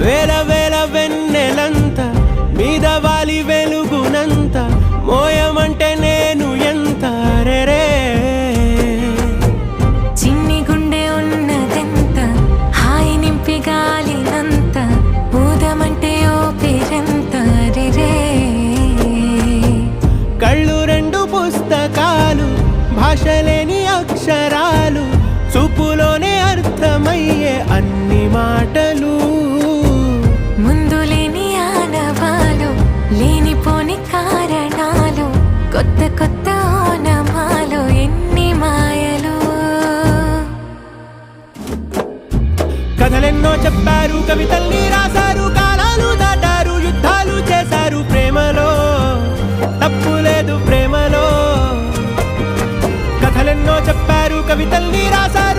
వేల వేల వెన్నెలంత మీద వాలి వెలుగునంత మోయమంటే నేను ఎంత? రెరే చిన్ని గుండె ఉన్నదెంత? హాయి నింపి గాలినంత ఊదమంటే ఓ పేరెంత? రే కళ్ళు రెండు పుస్తకాలు భాష లేని అక్షరాలు చూపులోనే అర్థమయ్యే అన్ని లేనిపోని కారణాలు కొత్త కొత్త ఓనమాలు ఎన్ని మాయలు? కథలెన్నో చెప్పారు కవితల్ని రాశారు కాలాలు దాటారు యుద్ధాలు చేశారు ప్రేమలో. తప్పు లేదు ప్రేమలో. కథలెన్నో చెప్పారు కవితల్ని రాశారు